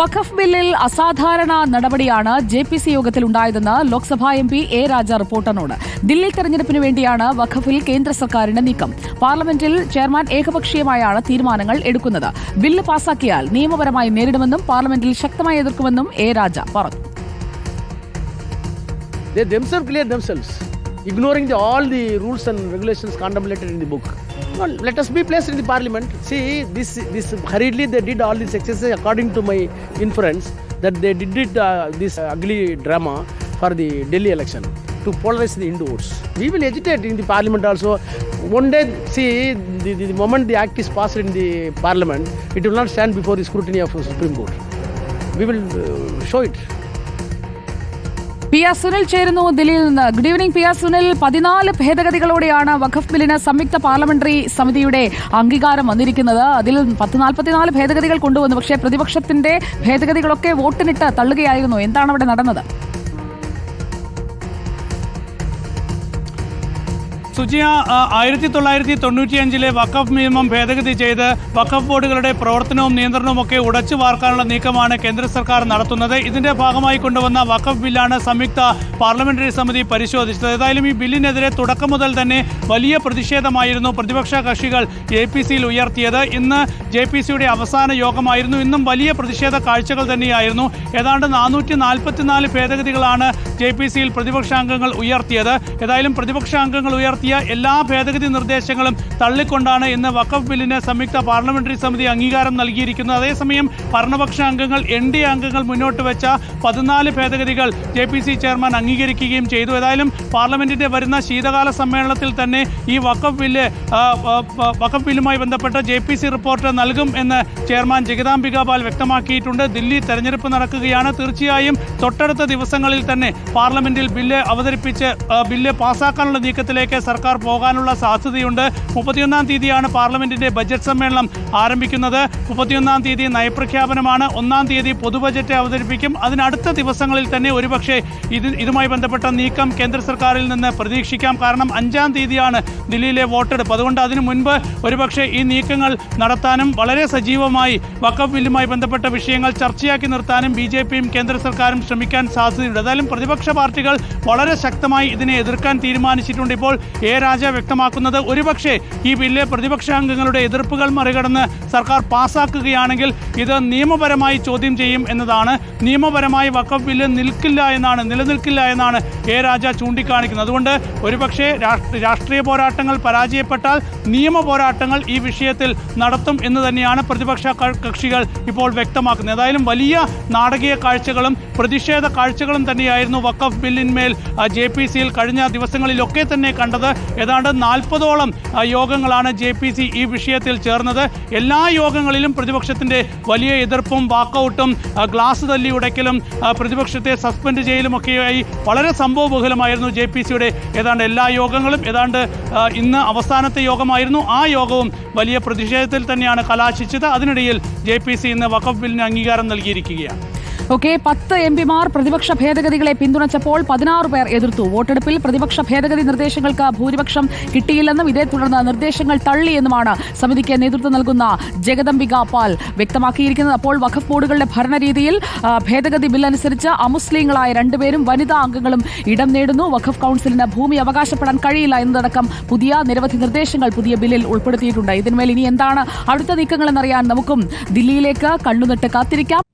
വഖഫ് ബില്ലിൽ അസാധാരണ നടപടിയാണ് ജെ പി സി യോഗത്തിൽ ഉണ്ടായതെന്ന് Lok Sabha M P A Raja റിപ്പോർട്ടറിനോട്. Delhi തെരഞ്ഞെടുപ്പിന് വേണ്ടിയാണ് വഖഫിൽ കേന്ദ്ര സർക്കാരിന്റെ നീക്കം. പാർലമെന്റിൽ ചെയർമാൻ ഏകപക്ഷീയമായാണ് തീരുമാനങ്ങൾ എടുക്കുന്നത്. ബില്ല് പാസാക്കിയാൽ നിയമപരമായി നേരിടുമെന്നും പാർലമെന്റിൽ ശക്തമായി എതിർക്കുമെന്നും എ രാജ പറഞ്ഞു. They themselves clear themselves, ignoring the, all the rules and regulations contemplated in the book. Let us be placed in the parliament. See, this, this hurriedly they did all these exercises according to my inference that they did it, uh, this ugly drama for the Delhi election to polarize the Hindu votes. We will agitate in the parliament also. One day, see, the, the, the moment the act is passed in the parliament, it will not stand before the scrutiny of the Supreme Court. We will uh, show it. P R Sunil ചേരുന്നു ദില്ലിയിൽ നിന്ന്. Good evening P R Sunil. പതിനാല് ഭേദഗതികളോടെയാണ് വഖഫ് ബില്ലിന് സംയുക്ത parliamentary സമിതിയുടെ അംഗീകാരം വന്നിരിക്കുന്നത്. അതിൽ പത്ത് നാൽപ്പത്തിനാല് ഭേദഗതികൾ കൊണ്ടുവന്നു. പക്ഷേ പ്രതിപക്ഷത്തിന്റെ ഭേദഗതികളൊക്കെ വോട്ടിനിട്ട് തള്ളുകയായിരുന്നു. എന്താണ് അവിടെ നടന്നത്? സുജിയ ആയിരത്തി തൊള്ളായിരത്തി തൊണ്ണൂറ്റിയഞ്ചിലെ വഖഫ് നിയമം ഭേദഗതി ചെയ്ത് വഖഫ് ബോർഡുകളുടെ പ്രവർത്തനവും നിയന്ത്രണവും ഒക്കെ ഉടച്ചു വാർക്കാനുള്ള നീക്കമാണ് കേന്ദ്ര സർക്കാർ നടത്തുന്നത്. ഇതിന്റെ ഭാഗമായി കൊണ്ടുവന്ന വഖഫ് ബില്ലാണ് സംയുക്ത പാർലമെന്ററി സമിതി പരിശോധിച്ചത്. ഏതായാലും ഈ ബില്ലിനെതിരെ തുടക്കം മുതൽ തന്നെ വലിയ പ്രതിഷേധമായിരുന്നു പ്രതിപക്ഷ കക്ഷികൾ എ പി സിയിൽ ഉയർത്തിയത്. ഇന്ന് ജെ പി സിയുടെ അവസാന യോഗമായിരുന്നു. ഇന്നും വലിയ പ്രതിഷേധ കാഴ്ചകൾ തന്നെയായിരുന്നു. ഏതാണ്ട് നാനൂറ്റി നാൽപ്പത്തിനാല് ഭേദഗതികളാണ് ജെ പി സിയിൽ പ്രതിപക്ഷാംഗങ്ങൾ ഉയർത്തിയത്. ഏതായാലും പ്രതിപക്ഷാംഗങ്ങൾ ഉയർത്തിയ എല്ലാ ഭേദഗതി നിർദ്ദേശങ്ങളും തള്ളിക്കൊണ്ടാണ് ഇന്ന് വഖഫ് ബില്ലിന് സംയുക്ത പാർലമെന്ററി സമിതി അംഗീകാരം നൽകിയിരിക്കുന്നത്. അതേസമയം ഭരണപക്ഷ അംഗങ്ങൾ എൻ ഡി അംഗങ്ങൾ മുന്നോട്ട് വെച്ച പതിനാല് ഭേദഗതികൾ ജെ പി സി ചെയർമാൻ അംഗീകരിക്കുകയും ചെയ്തു. ഏതായാലും പാർലമെന്റിന്റെ വരുന്ന ശീതകാല സമ്മേളനത്തിൽ തന്നെ ഈ വഖഫ് ബില്ല് വഖഫ് ബില്ലുമായി ബന്ധപ്പെട്ട ജെ പി സി റിപ്പോർട്ട് നൽകും എന്ന് ചെയർമാൻ ജഗദാംബിക പാൽ വ്യക്തമാക്കിയിട്ടുണ്ട്. ദില്ലി തെരഞ്ഞെടുപ്പ് നടക്കുകയാണ്. തീർച്ചയായും തൊട്ടടുത്ത ദിവസങ്ങളിൽ തന്നെ പാർലമെന്റിൽ ബില്ല് അവതരിപ്പിച്ച് ബില്ല് പാസാക്കാനുള്ള നീക്കത്തിലേക്ക് സർക്കാർ പോകാനുള്ള സാധ്യതയുണ്ട്. മുപ്പത്തിയൊന്നാം തീയതിയാണ് പാർലമെന്റിന്റെ ബജറ്റ് സമ്മേളനം ആരംഭിക്കുന്നത്. മുപ്പത്തിയൊന്നാം തീയതി നയപ്രഖ്യാപനമാണ്. ഒന്നാം തീയതി പൊതുബജറ്റ് അവതരിപ്പിക്കും. അതിനടുത്ത ദിവസങ്ങളിൽ തന്നെ ഒരുപക്ഷെ ഇത് ഇതുമായി ബന്ധപ്പെട്ട നീക്കം കേന്ദ്ര സർക്കാരിൽ നിന്ന് പ്രതീക്ഷിക്കാം. കാരണം അഞ്ചാം തീയതിയാണ് ദില്ലിയിലെ വോട്ടെടുപ്പ്. അതുകൊണ്ട് അതിനു മുൻപ് ഒരുപക്ഷെ ഈ നീക്കങ്ങൾ നടത്താനും വളരെ സജീവമായി വക്കഫ് ബില്ലുമായി ബന്ധപ്പെട്ട വിഷയങ്ങൾ ചർച്ചയാക്കി നിർത്താനും ബി ജെ പിയും കേന്ദ്ര സർക്കാരും ശ്രമിക്കാൻ സാധ്യതയുണ്ട്. ഏതായാലും പ്രതിപക്ഷ പാർട്ടികൾ വളരെ ശക്തമായി ഇതിനെ എതിർക്കാൻ തീരുമാനിച്ചിട്ടുണ്ട് ഇപ്പോൾ. എ രാജ വ്യക്തമാക്കുന്നത് ഒരുപക്ഷെ ഈ ബില്ല് പ്രതിപക്ഷാംഗങ്ങളുടെ എതിർപ്പുകൾ മറികടന്ന് സർക്കാർ പാസാക്കുകയാണെങ്കിൽ ഇത് നിയമപരമായി ചോദ്യം ചെയ്യും എന്നതാണ്. നിയമപരമായി വഖഫ് ബില്ല് നിൽക്കില്ല എന്നാണ് നിലനിൽക്കില്ല എന്നാണ് എ രാജ ചൂണ്ടിക്കാണിക്കുന്നത്. അതുകൊണ്ട് ഒരുപക്ഷെ രാഷ്ട്രീയ പോരാട്ടങ്ങൾ പരാജയപ്പെട്ടാൽ നിയമ പോരാട്ടങ്ങൾ ഈ വിഷയത്തിൽ നടത്തും എന്ന് തന്നെയാണ് പ്രതിപക്ഷ കക്ഷികൾ ഇപ്പോൾ വ്യക്തമാക്കുന്നത്. ഏതായാലും വലിയ നാടകീയ കാഴ്ചകളും പ്രതിഷേധ കാഴ്ചകളും തന്നെയായിരുന്നു വഖഫ് ബില്ലിന്മേൽ ജെ പി സിയിൽ കഴിഞ്ഞ ദിവസങ്ങളിലൊക്കെ തന്നെ കണ്ടത്. ഏതാണ്ട് നാൽപ്പതോളം യോഗങ്ങളാണ് ജെ പി സി ഈ വിഷയത്തിൽ ചേർന്നത്. എല്ലാ യോഗങ്ങളിലും പ്രതിപക്ഷത്തിന്റെ വലിയ എതിർപ്പും വാക്കൗട്ടും ഗ്ലാസ് തല്ലി ഉടയ്ക്കലും പ്രതിപക്ഷത്തെ സസ്പെൻഡ് ചെയ്യലുമൊക്കെയായി വളരെ സംഭവബഹുലമായിരുന്നു ജെ പി സിയുടെ ഏതാണ്ട് എല്ലാ യോഗങ്ങളും. ഏതാണ്ട് ഇന്ന് അവസാനത്തെ യോഗമായിരുന്നു. ആ യോഗവും വലിയ പ്രതിഷേധത്തിൽ തന്നെയാണ് കലാശിച്ചത്. അതിനിടയിൽ ജെ പി സി ഇന്ന് വഖഫ് ബില്ലിന് അംഗീകാരം നൽകിയിരിക്കുകയാണ്. ഓക്കെ പത്ത് എം പിമാർ പ്രതിപക്ഷ ഭേദഗതികളെ പിന്തുണച്ചപ്പോൾ പതിനാറ് പേർ എതിർത്തു. വോട്ടെടുപ്പിൽ പ്രതിപക്ഷ ഭേദഗതി നിർദ്ദേശങ്ങൾക്ക് ഭൂരിപക്ഷം കിട്ടിയില്ലെന്നും ഇതേ തുടർന്ന് നിർദ്ദേശങ്ങൾ തള്ളിയെന്നുമാണ് സമിതിക്ക് നേതൃത്വം നൽകുന്ന ജഗദംബിക പാൽ വ്യക്തമാക്കിയിരിക്കുന്നത്. അപ്പോൾ വഖഫ് ബോർഡുകളുടെ ഭരണരീതിയിൽ ഭേദഗതി ബിൽ അനുസരിച്ച് അമുസ്ലിങ്ങളായ രണ്ടുപേരും വനിതാ അംഗങ്ങളും ഇടം നേടുന്നു. വഖഫ് കൌൺസിലിന് ഭൂമി അവകാശപ്പെടാൻ കഴിയില്ല എന്നതടക്കം പുതിയ നിരവധി നിർദ്ദേശങ്ങൾ പുതിയ ബില്ലിൽ ഉൾപ്പെടുത്തിയിട്ടുണ്ട്. ഇതിന്മേൽ ഇനി എന്താണ് അടുത്ത നീക്കങ്ങളെന്നറിയാൻ നമുക്കും ദില്ലിയിലേക്ക് കണ്ണുനട്ട് കാത്തിരിക്കാം.